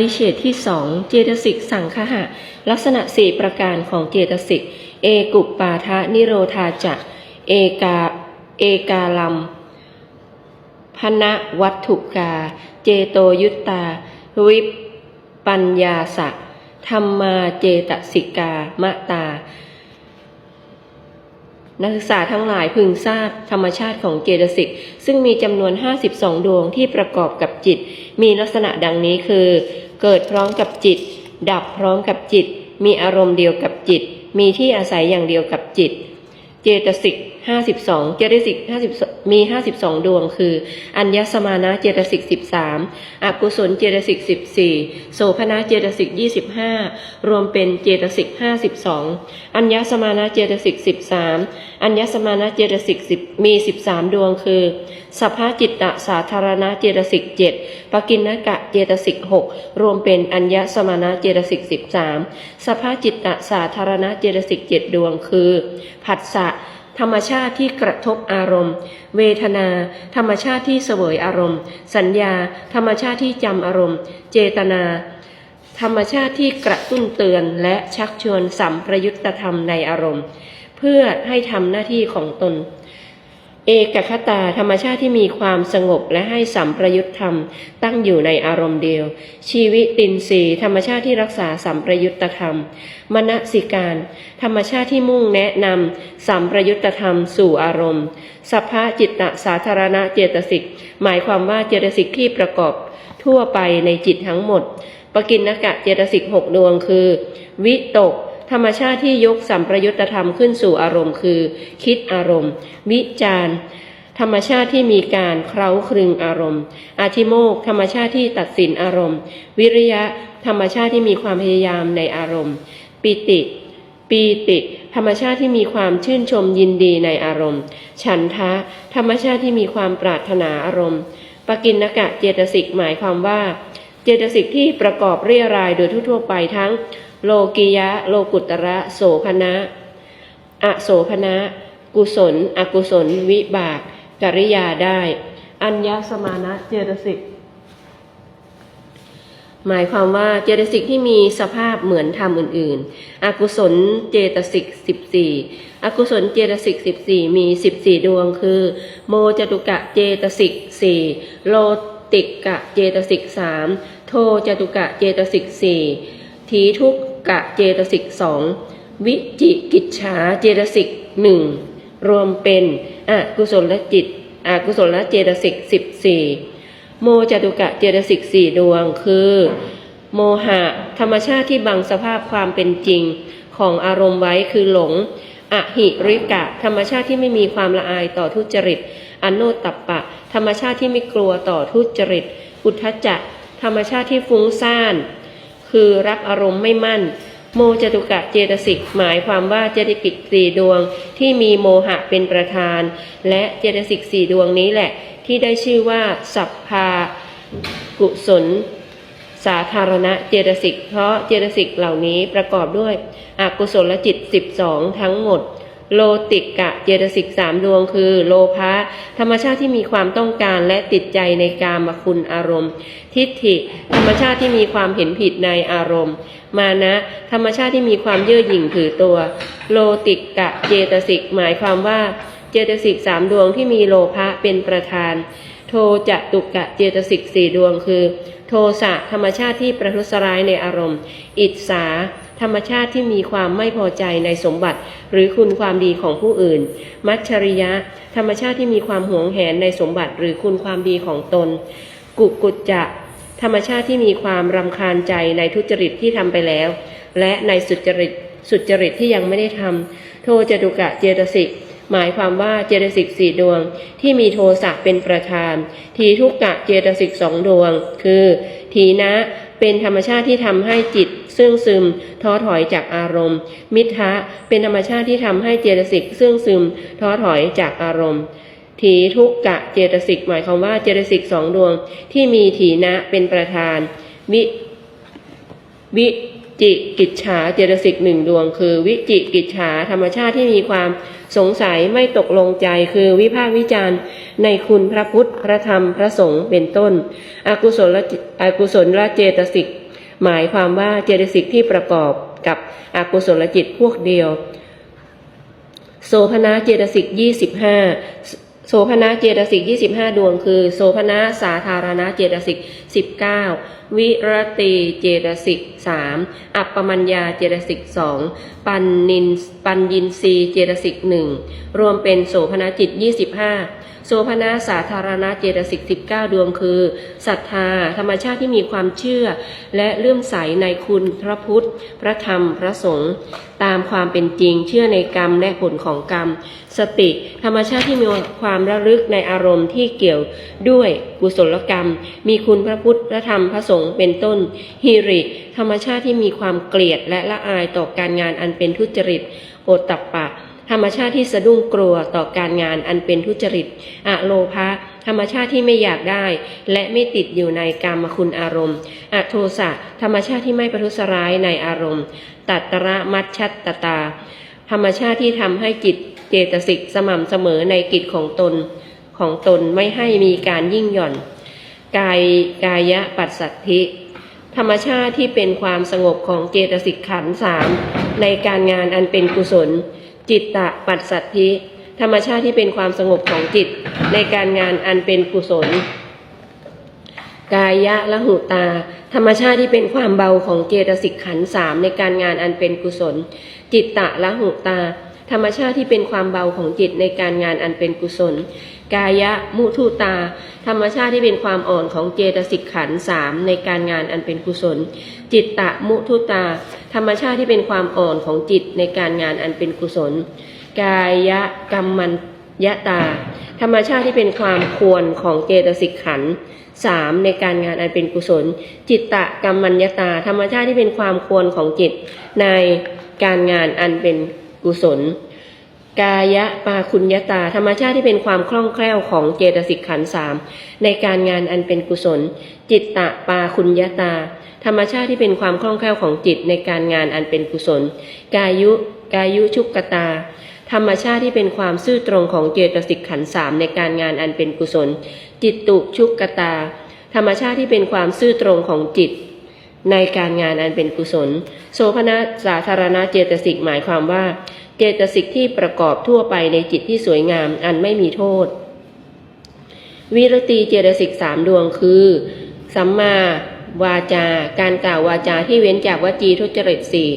ริเฉดที่สองเจตสิกสังคหะ ลักษณะสี่ประการของเจตสิก เอกุปปาทะนิโรธาจะเอกาเอกาลัมพนะวัตถุกา เจโตยุตตา วิปปัญญาสะธรรมาเจตสิกามะตา นักศึกษาทั้งหลายพึงทราบธรรมชาติของเจตสิก ซึ่งมีจำนวน 52 ดวงที่ประกอบกับจิต มีลักษณะดังนี้คือ เกิดพร้อมกับจิต ดับพร้อมกับจิต มีอารมณ์เดียวกับจิต มีที่อาศัยอย่างเดียวกับจิต เจตสิก 52 เจตสิก 52มี 52 ดวง คือ อัญญสมานะเจตสิก 13 อกุศลเจตสิก 14 โสภณะเจตสิก 25 รวมเป็นเจตสิก 52 อัญญสมานะเจตสิก 13 อัญญสมานะเจตสิก 10 มี 13 ดวง คือสภาจิตตสาธารณะเจตสิก 7ปกินนกะเจตสิก 6 รวมเป็นอัญญสมานะเจตสิก 13สภาจิตตสาธารณะเจตสิก 7 ดวง คือ ผัสสะ ธรรมชาติที่กระทบอารมณ์ เวทนา ธรรมชาติที่เสวยอารมณ์ สัญญา ธรรมชาติที่จำอารมณ์ เจตนา ธรรมชาติที่กระตุ้นเตือนและชักชวนสัมประยุตธรรมในอารมณ์ เพื่อให้ทำหน้าที่ของตน เอกคตาธรรมชาติที่มีความสงบและให้สัมประยุตธธรรม ตั้งอยู่ในอารมณ์เดียว ชีวิตินทรีธรรมชาติที่รักษาสัมประยุตธรรม มณสิการ ธรรมชาติที่มุ่งแนะนำสัมประยุตธรรมสู่อารมณ์สัพพะจิตตสาธารณะเจตสิก หมายความว่าเจตสิกที่ประกอบทั่วไปในจิตทั้งหมด ปกินนกะเจตสิกหกดวงคือ วิตก ธรรมชาติที่ยกสัมประยุตธรรมขึ้นสู่อารมณ์คือ คิดอารมณ์ วิจารณ์ธรรมชาติที่มีการเคล้าคลึงอารมณ์ อาธิโมก ธรรมชาติที่ตัดสินอารมณ์ วิริยะ ธรรมชาติที่มีความพยายามในอารมณ์ ปิติ ปีติ ธรรมชาติที่มีความชื่นชมยินดีในอารมณ์ ฉันทะ ธรรมชาติที่มีความปรารถนาอารมณ์ ปกินนกะเจตสิกหมายความว่า เจตสิกที่ประกอบเรียรายโดยทั่วๆไปทั้ง โลกิยะ โลกุตระโสภณะอโสภณะ กุศล อกุศล วิบาก กริยาได้ อัญญสมานะเจตสิกหมายความว่าเจตสิกที่มีสภาพเหมือนธรรมอื่น ๆ อกุศลเจตสิก14อกุศลเจตสิก14มี14ดวงคือ โมจตุกะเจตสิก4โลติกะเจตสิก3โทจตุกะเจตสิก4ทีทุก กะเจตสิก2วิจิกิจฉาเจตสิก1รวมเป็นอกุศลจิตอกุศลเจตสิก14โมจตุกะเจตสิกสี่ดวงคือ โมหะ ธรรมชาติที่บังสภาพความเป็นจริงของอารมณ์ไว้คือหลงอหิริกะ ธรรมชาติที่ไม่มีความละอายต่อทุจริตอนโนตัปปะ ธรรมชาติที่ไม่กลัวต่อทุจริตอุทธจจะธรรมชาติที่ฟุ้งซ่าน คือรับอารมณ์ไม่มั่น โมจตุกะเจตสิกหมายความว่าเจตสิกสี่ดวงที่มีโมหะเป็นประธาน และเจตสิกสี่ดวงนี้แหละ ที่ได้ชื่อว่า สัพพากุศล สาธารณะเจตสิกเพราะเจตสิกเหล่านี้ประกอบด้วยอกุศลจิต 12 ทั้งหมด โลติกะเจตสิกสามดวงคือ โลภะธรรมชาติที่มีความต้องการและติดใจในกามคุณอารมณ์ ทิฏฐิ ธรรมชาติที่มีความเห็นผิดในอารมณ์ มานะ ธรรมชาติที่มีความเย่อหยิ่งถือตัว โลติกะเจตสิกหมายความว่า เจตสิกสามดวงที่มีโลภะเป็นประธาน โทจะตุกะเจตสิกสี่ดวงคือ โทสะธรรมชาติที่ประทุษร้ายในอารมณ์ อิจฉาธรรมชาติที่มีความไม่พอใจในสมบัติ หรือคุณความดีของผู้อื่น มัจฉริยะ ธรรมชาติที่มีความหวงแหนในสมบัติ หรือคุณความดีของตน กุกุจจะธรรมชาติที่มีความรำคาญใจในทุจริตที่ทำไปแล้ว และในสุจริตสุจริตที่ยังไม่ได้ทำโทจตุกะเจตสิก หมายความว่าเจตสิกสี่ดวงที่มีโทสะเป็นประธาน ทีทุกกะเจตสิกสองดวง คือ ทีนะเป็นธรรมชาติที่ทำให้จิต ซึ่งซึมท้อถอยจากอารมณ์ มิทะเป็นธรรมชาติที่ทำให้เจตสิกซึ่งซึมท้อถอยจากอารมณ์ถีทุกกะเจตสิกหมายความว่าเจตสิกสองดวงที่มีถีนะเป็นประธาน วิวิจิกิจฉาเจตสิกหนึ่งดวง คือ วิจิกิจฉาธรรมชาติที่มีความ สงสัยไม่ตกลงใจคือวิพากษ์วิจารณ์ในคุณพระพุทธพระธรรมพระสงฆ์เป็นต้น อกุศลอกุศลละเจตสิก หมายความว่าเจตสิกที่ประกอบกับอกุศลจิตพวกเดียว โสภณะเจตสิกยี่สิบห้าโสภณะเจตสิกยี่สิบห้าดวง คือ โสภณะสาธารณะเจตสิกสิบเก้าวิรติเจตสิกสามอัปปมัญญาเจตสิกสองปันนินปัญญินรีเจตสิกหนึ่งรวมเป็นโสภณจิตยี่สิบห้าโสภณสาธารณเจตสิกสิบเก้าดวงคือศรัทธา ธรรมชาติที่มีความเชื่อ และเลื่อมใสในคุณพระพุทธ พระธรรมพระสงฆ์ตามความเป็นจริงเชื่อในกรรมและผลของกรรม สติ ธรรมชาติที่มีความระลึกในอารมณ์ที่เกี่ยวด้วยกุศลกรรม มีคุณพระพุทธ พระธรรม พระสงฆ์ เป็นต้น ฮิริ ธรรมชาติที่มีความเกลียดและละอายต่อการงานอันเป็นทุจริต โอตตัปปะ ธรรมชาติที่สะดุ้งกลัวต่อการงานอันเป็นทุจริตอะโลภะ ธรรมชาติที่ไม่อยากได้ และไม่ติดอยู่ในกามคุณอารมณ์อะโทสะ ธรรมชาติที่ไม่ประทุษร้ายในอารมณ์ ตัตระมัชชัตตตา ธรรมชาติที่ทำให้จิตเจตสิกสม่ำเสมอในกิจของตนของตนไม่ให้มีการยิ่งหย่อน กายกายะปัสสัทธิ ธรรมชาติที่เป็นความสงบของเจตสิกขันสามในการงานอันเป็นกุศล จิตตะปัสสัทธิ ธรรมชาติที่เป็นความสงบของจิต ในการงานอันเป็นกุศล กายะละหุตา ธรรมชาติที่เป็นความเบาของเจตสิกขันสามในการงานอันเป็นกุศล จิตตะละหุตา ธรรมชาติที่เป็นความเบาของจิตในการงานอันเป็นกุศล กายะมุทุตา ธรรมชาติที่เป็นความอ่อนของเจตสิกขันสามในการงานอันเป็นกุศล จิตตะมุทุตา ธรรมชาติที่เป็นความอ่อนของจิตในการงานอันเป็นกุศล กายะกรรมันยะตา ธรรมชาติที่เป็นความควรของเจตสิกขันสามในการงานอันเป็นกุศล จิตตะกรรมัญญตา ธรรมชาติที่เป็นความควรของจิตในการงานอันเป็น กุศล กายะปาคุญญตา ธรรมชาติที่เป็นความคล่องแคล่วของเจตสิกขันสามในการงานอันเป็นกุศล จิตตะปาคุญญตา ธรรมชาติที่เป็นความคล่องแคล่วของจิตในการงานอันเป็นกุศล กายุกายุชุกตา ธรรมชาติที่เป็นความซื่อตรงของเจตสิกขันสามในการงานอันเป็นกุศล จิตตุชุกตา ธรรมชาติที่เป็นความซื่อตรงของจิต ในการงานอันเป็นกุศล โสภณะสาธารณะเจตสิกหมายความว่า เจตสิกที่ประกอบทั่วไปในจิตที่สวยงามอันไม่มีโทษ วิรติเจตสิกสามดวงคือ สัมมาวาจาการกล่าววาจาที่เว้นจากวจีทุจริตสี่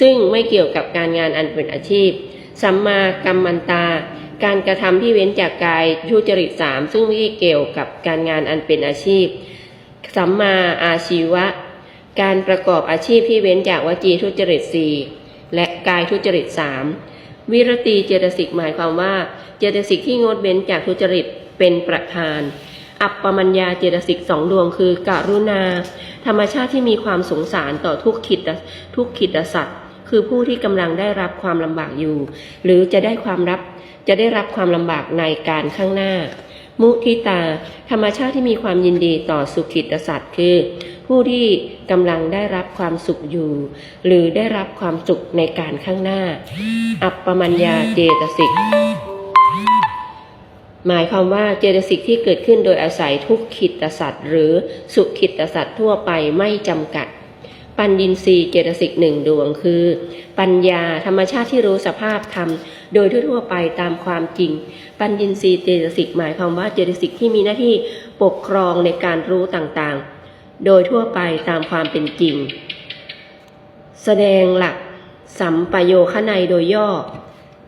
ซึ่งไม่เกี่ยวกับการงานอันเป็นอาชีพ สัมมากัมมันตา การกระทำที่เว้นจากกายทุจริตสามซึ่งไม่เกี่ยวกับการงานอันเป็นอาชีพ สัมมาอาชีวะ การประกอบอาชีพที่เว้นจากวจีทุจริตสี่และกายทุจริตสามวิรติเจตสิกหมายความว่า เจตสิกที่งดเว้นจากทุจริตเป็นประธาน อัปปมัญญาเจตสิกสองดวงคือกรุณา ธรรมชาติที่มีความสงสารต่อทุกขิดทุกขิดสัตว์คือผู้ที่กำลังได้รับความลำบากอยู่ หรือจะได้ความรับจะได้รับความลำบากในการข้างหน้า มุทิตา ธรรมชาติที่มีความยินดีต่อสุขิตสัตว์คือ ผู้ที่กำลังได้รับความสุขอยู่ หรือได้รับความสุขในการข้างหน้า อัปปมัญญาเจตสิกหมายความว่าเจตสิกที่เกิดขึ้นโดยอาศัยทุกขิตสัตว์หรือสุขิตสัตว์ทั่วไปไม่จำกัด ปัญญินทรีย์เจตสิกหนึ่งดวงคือ ปัญญาธรรมชาติที่รู้สภาพธรรมโดยทั่วไปตามความจริง ปัญญินทรีย์เจตสิกหมายความว่าเจตสิกที่มีหน้าที่ปกครองในการรู้ต่างๆ โดยทั่วไปตามความเป็นจริง แสดงหลัก สัมปโยคในโดยย่อ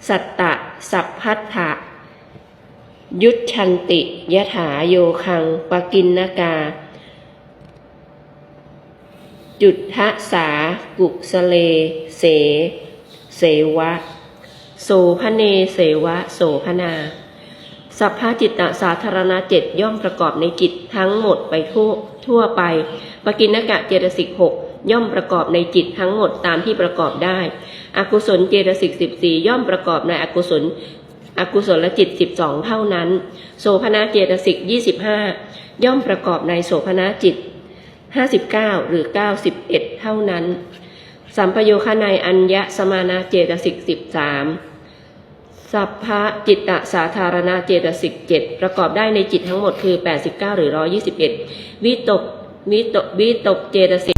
สัตตะ สัพพัทธะยุทชันติยถาโยคังปกินนกา จุดทะสา กุสเล เส เสวะ โสพเนเสวะ โสพนา สัพพจิตตสาธารณะเจ็ดย่อมประกอบในจิตทั้งหมดไปทั่วทั่วไป ปกินกะเจตสิกหกย่อมประกอบในจิตทั้งหมดตามที่ประกอบได้ อกุศลเจตสิกสิบสี่ย่อมประกอบในอกุศล อกุศลจิตสิบสองเท่านั้น โสภณเจตสิกยี่สิบห้าย่อมประกอบในโสภณจิต ห้าสิบเก้าหรือเก้าสิบเอ็ดเท่านั้น สัมปโยคในยอัญญสมานาเจตสิกสิบสามสัพพะจิตตสาธารณเจตสิกเจ็ดประกอบได้ในจิตทั้งหมดคือ 89 หรือ 121 วิตกวิตกวิตกเจตสิก